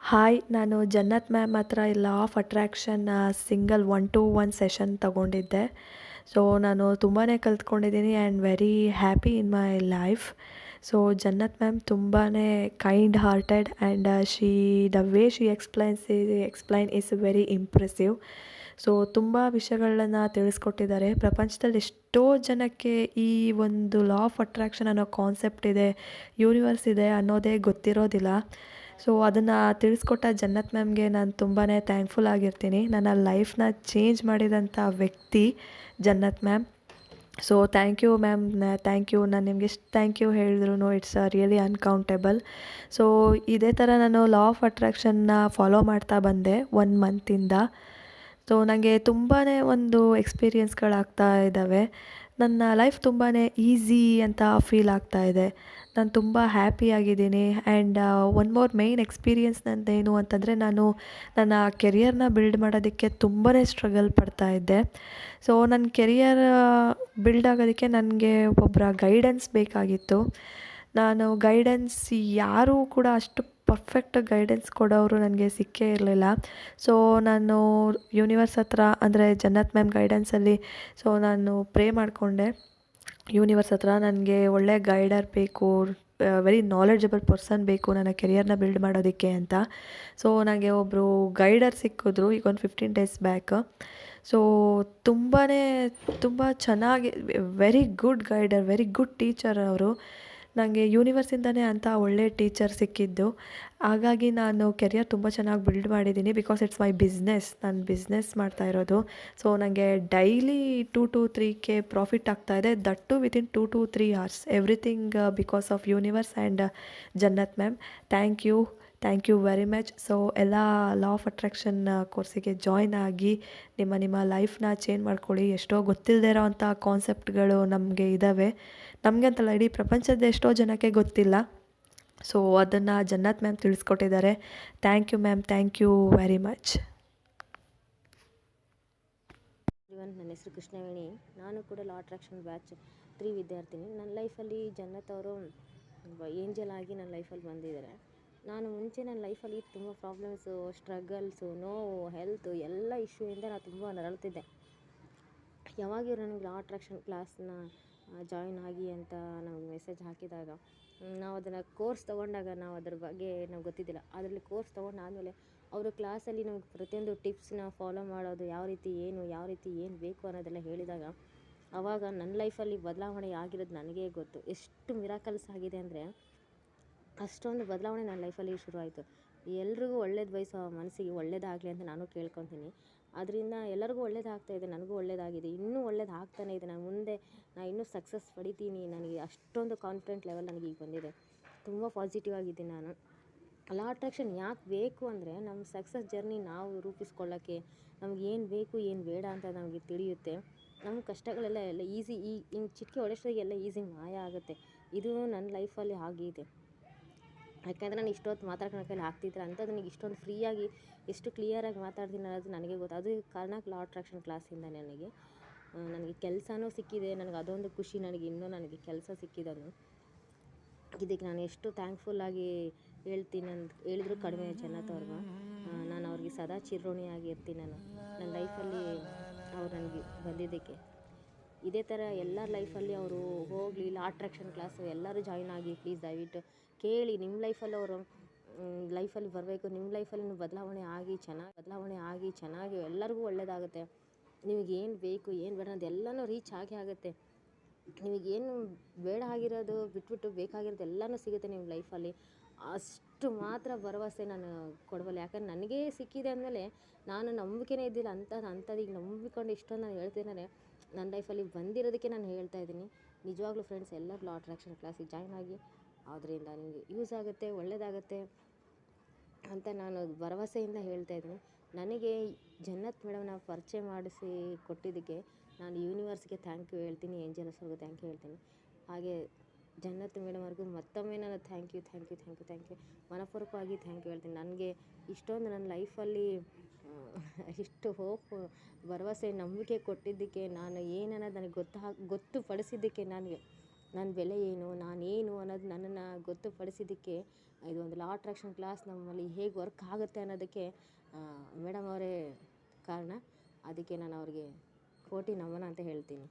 Hi ನಾನು Jannat ma'am ಹತ್ರ law of attraction single one to one session ತಗೊಂಡಿದ್ದೆ. So ನಾನು ತುಂಬಾ ಕಲ್ತ್ಕೊಂಡಿದ್ದೀನಿ and very happy in my life so Jannat ma'am ತುಂಬಾ kind hearted and she the way she explains explain is very impressive so ತುಂಬ ವಿಷಯಗಳನ್ನು ತಿಳಿಸ್ಕೊಟ್ಟಿದ್ದಾರೆ. ಪ್ರಪಂಚದಲ್ಲಿ ಎಷ್ಟೋ ಜನಕ್ಕೆ ಈ ಒಂದು ಲಾ ಆಫ್ ಅಟ್ರ್ಯಾಕ್ಷನ್ ಅನ್ನೋ ಕಾನ್ಸೆಪ್ಟ್ ಇದೆ ಯೂನಿವರ್ಸ್ ಇದೆ ಅನ್ನೋದೇ ಗೊತ್ತಿರೋದಿಲ್ಲ. ಸೊ ಅದನ್ನು ತಿಳಿಸ್ಕೊಟ್ಟ ಜನ್ನತ್ ಮ್ಯಾಮ್ಗೆ ನಾನು ತುಂಬಾ ಥ್ಯಾಂಕ್ಫುಲ್ ಆಗಿರ್ತೀನಿ. ನನ್ನ ಲೈಫ್ನ ಚೇಂಜ್ ಮಾಡಿದಂಥ ವ್ಯಕ್ತಿ Jannat ma'am so thank you ma'am thank you ನಾನು ನಿಮ್ಗೆ ಎಷ್ಟು ಥ್ಯಾಂಕ್ ಯು ಹೇಳಿದ್ರು ಇಟ್ಸ್ ರಿಯಲಿ ಅನ್ಕೌಂಟೇಬಲ್ ಸೊ ಇದೇ ಥರ ನಾನು ಲಾ ಆಫ್ ಅಟ್ರ್ಯಾಕ್ಷನ್ನ ಫಾಲೋ ಮಾಡ್ತಾ ಬಂದೆ ಒನ್ ಮಂತಿಂದ ಸೊ ನನಗೆ ತುಂಬಾ ಒಂದು ಎಕ್ಸ್ಪೀರಿಯನ್ಸ್ಗಳಾಗ್ತಾ ಇದ್ದಾವೆ ನನ್ನ ಲೈಫ್ ತುಂಬಾ ಈಸಿ ಅಂತ ಫೀಲ್ ಆಗ್ತಾ ಇದೆ. ನಾನು ತುಂಬ ಹ್ಯಾಪಿಯಾಗಿದ್ದೀನಿ and one more main experience ನಂದೇನು ಅಂತಂದರೆ ನಾನು ನನ್ನ ಕೆರಿಯರ್ನ ಬಿಲ್ಡ್ ಮಾಡೋದಕ್ಕೆ ತುಂಬಾ ಸ್ಟ್ರಗಲ್ ಪಡ್ತಾ ಇದ್ದೆ. ಸೊ ನನ್ನ ಕೆರಿಯರ್ ಬಿಲ್ಡ್ ಆಗೋದಕ್ಕೆ ನನಗೆ ಒಬ್ಬರ ಗೈಡೆನ್ಸ್ ಬೇಕಾಗಿತ್ತು. ನಾನು ಗೈಡೆನ್ಸ್ ಯಾರೂ ಕೂಡ ಅಷ್ಟು ಪರ್ಫೆಕ್ಟ್ ಗೈಡೆನ್ಸ್ ಕೊಡೋರು ನನಗೆ ಸಿಕ್ಕೇ ಇರಲಿಲ್ಲ. ಸೊ ನಾನು ಯೂನಿವರ್ಸ್ ಹತ್ರ, ಅಂದರೆ ಜನ್ನತ್ ಮ್ಯಾಮ್ ಗೈಡೆನ್ಸಲ್ಲಿ ಸೊ ನಾನು ಪ್ರೇ ಮಾಡಿಕೊಂಡೆ. ಯೂನಿವರ್ಸ್ ಹತ್ರ ನನಗೆ ಒಳ್ಳೆ ಗೈಡರ್ ಬೇಕು ವೆರಿ ನಾಲೆಡ್ಜಬಲ್ ಪರ್ಸನ್ ಬೇಕು ನನ್ನ ಕೆರಿಯರ್ನ ಬಿಲ್ಡ್ ಮಾಡೋದಕ್ಕೆ ಅಂತ. ಸೊ ನನಗೆ ಒಬ್ಬರು ಗೈಡರ್ ಸಿಕ್ಕಿದ್ರು, ಈಗ ಒಂದು ಫಿಫ್ಟೀನ್ ಡೇಸ್ ಬ್ಯಾಕ್ ಸೊ ತುಂಬಾ ತುಂಬ ಚೆನ್ನಾಗಿ very good guider very good teacher ಅವರು. ನನಗೆ ಯೂನಿವರ್ಸಿಂದನೇ ಅಂತ ಒಳ್ಳೆ ಟೀಚರ್ ಸಿಕ್ಕಿದ್ದು. ಹಾಗಾಗಿ ನಾನು ಕೆರಿಯರ್ ತುಂಬ ಚೆನ್ನಾಗಿ ಬಿಲ್ಡ್ ಮಾಡಿದ್ದೀನಿ ಬಿಕಾಸ್ ಇಟ್ಸ್ ಮೈ ಬಿಸ್ನೆಸ್. ನಾನು ಬಿಸ್ನೆಸ್ ಮಾಡ್ತಾ ಇರೋದು. ಸೊ, ನನಗೆ daily two to three K profit ಆಗ್ತಾಯಿದೆ that too within two to three hours everything because of universe and Jannat ma'am thank you thank you very much so ಎಲ್ಲ law of attraction ಕೋರ್ಸಿಗೆ join ಆಗಿ ನಿಮ್ಮ ನಿಮ್ಮ ಲೈಫ್ನ change ಮಾಡ್ಕೊಳ್ಳಿ. ಎಷ್ಟೋ ಗೊತ್ತಿಲ್ಲದೆ ಇರೋವಂಥ ಕಾನ್ಸೆಪ್ಟ್ಗಳು ನಮಗೆ ಇದ್ದಾವೆ ನಮಗೆ ಅಂತಲ್ಲ ಇಡೀ ಪ್ರಪಂಚದ ಎಷ್ಟೋ ಜನಕ್ಕೆ ಗೊತ್ತಿಲ್ಲ. ಸೊ ಅದನ್ನು Jannat ma'am ತಿಳಿಸ್ಕೊಟ್ಟಿದ್ದಾರೆ. Thank you ma'am thank you very much ನನ್ನ ಹೆಸರು ಕೃಷ್ಣವೇಣಿ. ನಾನು ಕೂಡ ಲಾ ಅಟ್ರಾಕ್ಷನ್ ಬ್ಯಾಚ್ ತ್ರೀ ವಿದ್ಯಾರ್ಥಿನಿ. ನನ್ನ ಲೈಫಲ್ಲಿ ಜನ್ನತ್ ಅವರು ಏಂಜಲ್ ಆಗಿ ನನ್ನ ಲೈಫಲ್ಲಿ ಬಂದಿದ್ದಾರೆ. ನಾನು ಮುಂಚೆ ನನ್ನ ಲೈಫಲ್ಲಿ ತುಂಬ ಪ್ರಾಬ್ಲಮ್ಸು, ಸ್ಟ್ರಗಲ್ಸು, ನೋವು, ಹೆಲ್ತು ಎಲ್ಲ ಇಶ್ಯೂಯಿಂದ ನಾನು ತುಂಬ ನರಳ್ತಿದ್ದೆ. ಯಾವಾಗ ಇವ್ರು ನನಗೆ ಲಾ ಅಟ್ರಾಕ್ಷನ್ ಕ್ಲಾಸ್ನ ಜಾಯಿನ್ ಆಗಿ ಅಂತ ನಮಗೆ ಮೆಸೇಜ್ ಹಾಕಿದಾಗ ನಾವು ಅದನ್ನು ಕೋರ್ಸ್ ತೊಗೊಂಡಾಗ ನಾವು ಅದ್ರ ಬಗ್ಗೆ ನಮ್ಗೆ ಗೊತ್ತಿದ್ದಿಲ್ಲ. ಅದರಲ್ಲಿ ಕೋರ್ಸ್ ತೊಗೊಂಡಾದಮೇಲೆ ಅವರು ಕ್ಲಾಸಲ್ಲಿ ನಮಗೆ ಪ್ರತಿಯೊಂದು ಟಿಪ್ಸ್ನ ಫಾಲೋ ಮಾಡೋದು, ಯಾವ ರೀತಿ ಏನು, ಯಾವ ರೀತಿ ಏನು ಬೇಕು ಅನ್ನೋದೆಲ್ಲ ಹೇಳಿದಾಗ ಆವಾಗ ನನ್ನ ಲೈಫಲ್ಲಿ ಬದಲಾವಣೆ ಆಗಿರೋದು ನನಗೇ ಗೊತ್ತು. ಎಷ್ಟು ಮಿರಾಕಲ್ಸ್ ಆಗಿದೆ ಅಂದರೆ ಅಷ್ಟೊಂದು ಬದಲಾವಣೆ ನನ್ನ ಲೈಫಲ್ಲಿ ಶುರುವಾಯಿತು. ಎಲ್ರಿಗೂ ಒಳ್ಳೇದು ಬಯಸೋ ಮನಸ್ಸಿಗೆ ಒಳ್ಳೇದಾಗಲಿ ಅಂತ ನಾನು ಕೇಳ್ಕೊತೀನಿ. ಅದರಿಂದ ಎಲ್ಲರಿಗೂ ಒಳ್ಳೇದಾಗ್ತಾ ಇದೆ, ನನಗೂ ಒಳ್ಳೇದಾಗಿದೆ, ಇನ್ನೂ ಒಳ್ಳೇದು ಆಗ್ತಾನೆ ಇದೆ. ನಾನು ಮುಂದೆ ನಾನು ಇನ್ನೂ ಸಕ್ಸಸ್ ಪಡಿತೀನಿ. ನನಗೆ ಅಷ್ಟೊಂದು ಕಾನ್ಫಿಡೆಂಟ್ ಲೆವೆಲ್ ನನಗೆ ಈಗ ಬಂದಿದೆ. ತುಂಬ ಪಾಸಿಟಿವ್ ಆಗಿದ್ದೀನಿ ನಾನು. ಲಾ ಅಟ್ರಾಕ್ಷನ್ ಯಾಕೆ ಬೇಕು ಅಂದರೆ ನಮ್ಮ ಸಕ್ಸಸ್ ಜರ್ನಿ ನಾವು ರೂಪಿಸ್ಕೊಳ್ಳೋಕ್ಕೆ ನಮ್ಗೆ ಏನು ಬೇಕು ಏನು ಬೇಡ ಅಂತ ನಮಗೆ ತಿಳಿಯುತ್ತೆ. ನಮ್ಮ ಕಷ್ಟಗಳೆಲ್ಲ ಎಲ್ಲ ಈಸಿ ಈ ಹಿಂಗೆ ಚಿಟಿಕೆ ಹೊಡೆಷ್ಟೊತ್ತಿಗೆ ಎಲ್ಲ ಈಸಿ ಮಾಯ ಆಗುತ್ತೆ. ಇದು ನನ್ನ ಲೈಫಲ್ಲಿ ಆಗಿದೆ ಯಾಕೆಂದರೆ ನಾನು ಇಷ್ಟೊತ್ತು ಮಾತಾಡ್ಕೊಳೋ ಕೈಲಿ ಆಗ್ತಿದ್ರೆ ಅಂಥದ್ದು ನನಗೆ ಇಷ್ಟೊಂದು ಫ್ರೀಯಾಗಿ ಎಷ್ಟು ಕ್ಲಿಯರಾಗಿ ಮಾತಾಡ್ತೀನಿ ಅನ್ನೋದು ನನಗೆ ಗೊತ್ತು. ಅದು ಕಾರಣ ಲಾ ಅಟ್ರಾಕ್ಷನ್ ಕ್ಲಾಸಿಂದ ನನಗೆ. ನನಗೆ ಕೆಲಸನೂ ಸಿಕ್ಕಿದೆ. ನನಗೆ ಅದೊಂದು ಖುಷಿ. ನನಗೆ ಇನ್ನೂ ನನಗೆ ಕೆಲಸ ಸಿಕ್ಕಿದನು. ಇದಕ್ಕೆ ನಾನು ಎಷ್ಟು ಥ್ಯಾಂಕ್ಫುಲ್ಲಾಗಿ ಹೇಳ್ತೀನಿ ಅಂತ ಹೇಳಿದ್ರು ಕಡಿಮೆ ಅವ್ರಿಗೆ ನಾನು ಅವ್ರಿಗೆ ಸದಾ ಚಿರೋಣಿಯಾಗಿ ಇರ್ತೀನಿ ನಾನು. ನನ್ನ ಲೈಫಲ್ಲಿ ಅವ್ರು ನನಗೆ ಬಂದಿದ್ದಕ್ಕೆ. ಇದೇ ಥರ ಎಲ್ಲರ ಲೈಫಲ್ಲಿ ಅವರು ಹೋಗಲಿ, ಇಲ್ಲ ಅಟ್ರಾಕ್ಷನ್ ಕ್ಲಾಸು ಎಲ್ಲರೂ ಜಾಯ್ನ್ ಆಗಿ ಪ್ಲೀಸ್ ದಯವಿಟ್ಟು ಕೇಳಿ. ನಿಮ್ಮ ಲೈಫಲ್ಲಿ ಅವರು ಲೈಫಲ್ಲಿ ಬರಬೇಕು. ನಿಮ್ಮ ಲೈಫಲ್ಲಿ ಬದಲಾವಣೆ ಆಗಿ, ಚೆನ್ನಾಗಿ ಬದಲಾವಣೆ ಆಗಿ, ಚೆನ್ನಾಗಿ ಎಲ್ಲರಿಗೂ ಒಳ್ಳೆಯದಾಗುತ್ತೆ ಏನು ಬೇಕು, ಏನು ಬೇಡ ಅದೆಲ್ಲನೂ ರೀಚ್ ಆಗೇ ಆಗುತ್ತೆ. ನಿಮಗೇನು ಬೇಡ ಆಗಿರೋದು ಬಿಟ್ಬಿಟ್ಟು ಬೇಕಾಗಿರೋದು ಎಲ್ಲನೂ ಸಿಗುತ್ತೆ ನಿಮ್ಮ ಲೈಫಲ್ಲಿ. ಅಷ್ಟು ಮಾತ್ರ ಭರವಸೆ ನಾನು ಕೊಡಬಲ್ಲ. ಯಾಕಂದ್ರೆ ನನಗೆ ಸಿಕ್ಕಿದೆ ಅಂದಮೇಲೆ ನಾನು ನಂಬಿಕೆನೇ ಇದ್ದಿಲ್ಲ. ಅಂಥದ್ದು ಅಂಥದ್ದು ನಂಬಿಕೊಂಡು ಇಷ್ಟೊಂದು ನಾನು ಹೇಳ್ತಿದ್ದಾರೆ ನನ್ನ ಲೈಫಲ್ಲಿ ಬಂದಿರೋದಕ್ಕೆ ನಾನು ಹೇಳ್ತಾ ಇದ್ದೀನಿ. ನಿಜವಾಗ್ಲೂ ಫ್ರೆಂಡ್ಸ್ ಎಲ್ಲರೂ ಲಾ ಅಟ್ರಾಕ್ಷನ್ ಕ್ಲಾಸಿಗೆ ಜಾಯ್ನ್ ಆಗಿ ಅದರಿಂದ ನಿಮಗೆ ಯೂಸ್ ಆಗುತ್ತೆ ಒಳ್ಳೆಯದಾಗತ್ತೆ ಅಂತ ನಾನು ಭರವಸೆಯಿಂದ ಹೇಳ್ತಾ ಇದ್ದೀನಿ. ನನಗೆ ಜನ್ನತ್ ಮೇಡಮ್ನ ಪರಿಚಯ ಮಾಡಿಸಿ ಕೊಟ್ಟಿದ್ದಕ್ಕೆ ನಾನು ಯೂನಿವರ್ಸ್ಗೆ ಥ್ಯಾಂಕ್ ಯು ಹೇಳ್ತೀನಿ ಏಂಜಲಸ್ ಅವ್ರಿಗೂ ಥ್ಯಾಂಕ್ ಯು ಹೇಳ್ತೀನಿ. ಹಾಗೆ ಜನ್ನತ್ ಮೇಡಮ್ ಅವ್ರಿಗೂ ಮತ್ತೊಮ್ಮೆ ನಾನು thank you thank you thank you thank you ಮನಪೂರ್ವಕವಾಗಿ thank you ಹೇಳ್ತೀನಿ. ನನಗೆ ಇಷ್ಟೊಂದು ನನ್ನ ಲೈಫಲ್ಲಿ ಇಷ್ಟು ಹೋಪ್ ಭರವಸೆ, ನಂಬಿಕೆ ಕೊಟ್ಟಿದ್ದಕ್ಕೆ ನಾನು ಏನನ್ನೋದು ನನಗೆ ಗೊತ್ತಾ, ಗೊತ್ತುಪಡಿಸಿದ್ದಕ್ಕೆ ನನಗೆ ನನ್ನ ಬೆಲೆ ಏನು, ನಾನೇನು ಅನ್ನೋದು ನನ್ನನ್ನು ಗೊತ್ತುಪಡಿಸಿದ್ದಕ್ಕೆ ಒಂದು ಲಾ ಅಟ್ರಾಕ್ಷನ್ ಕ್ಲಾಸ್ ನಮ್ಮಲ್ಲಿ ಹೇಗೆ ವರ್ಕ್ ಆಗುತ್ತೆ ಅನ್ನೋದಕ್ಕೆ ಮೇಡಮ್ ಅವರೇ ಕಾರಣ. ಅದಕ್ಕೆ ನಾನು ಅವ್ರಿಗೆ ಕೋಟಿ ನಮನ ಅಂತ ಹೇಳ್ತೀನಿ.